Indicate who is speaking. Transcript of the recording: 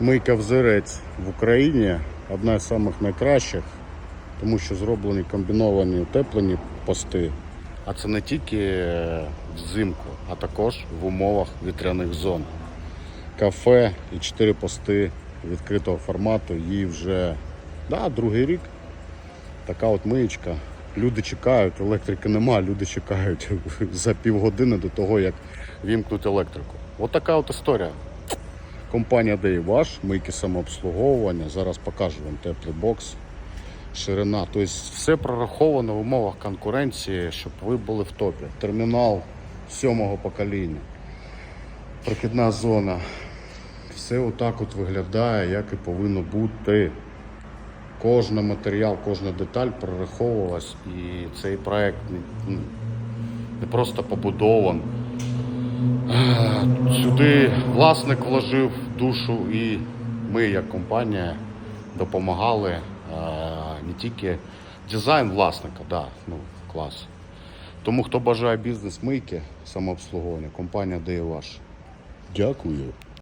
Speaker 1: Мийка взирець в Україні одна з самих найкращих, тому що зроблені комбіновані утеплені пости. А це не тільки е, взимку, а також в умовах вітряних зон. Кафе і чотири пости відкритого формату. Їй вже да, другий рік. Така от миєчка. Люди чекають, електрики нема, люди чекають за півгодини до того, як вімкнуть електрику. От така от історія. Компанія Дейваш, мийки самообслуговування. Зараз покажу вам теплий бокс, ширина. Тобто все прораховано в умовах конкуренції, щоб ви були в топі. Термінал сьомого покоління. Прохідна зона. Все отак от виглядає, як і повинно бути. Кожен матеріал, кожна деталь прораховувалась, і цей проект не, не просто побудований. Е, Сюди власник вложив душу і ми, як компанія, допомагали е, не тільки дизайн власника, да, ну, клас. Тому хто бажає бізнес мийки, самообслуговування, компанія дає ваш. Дякую.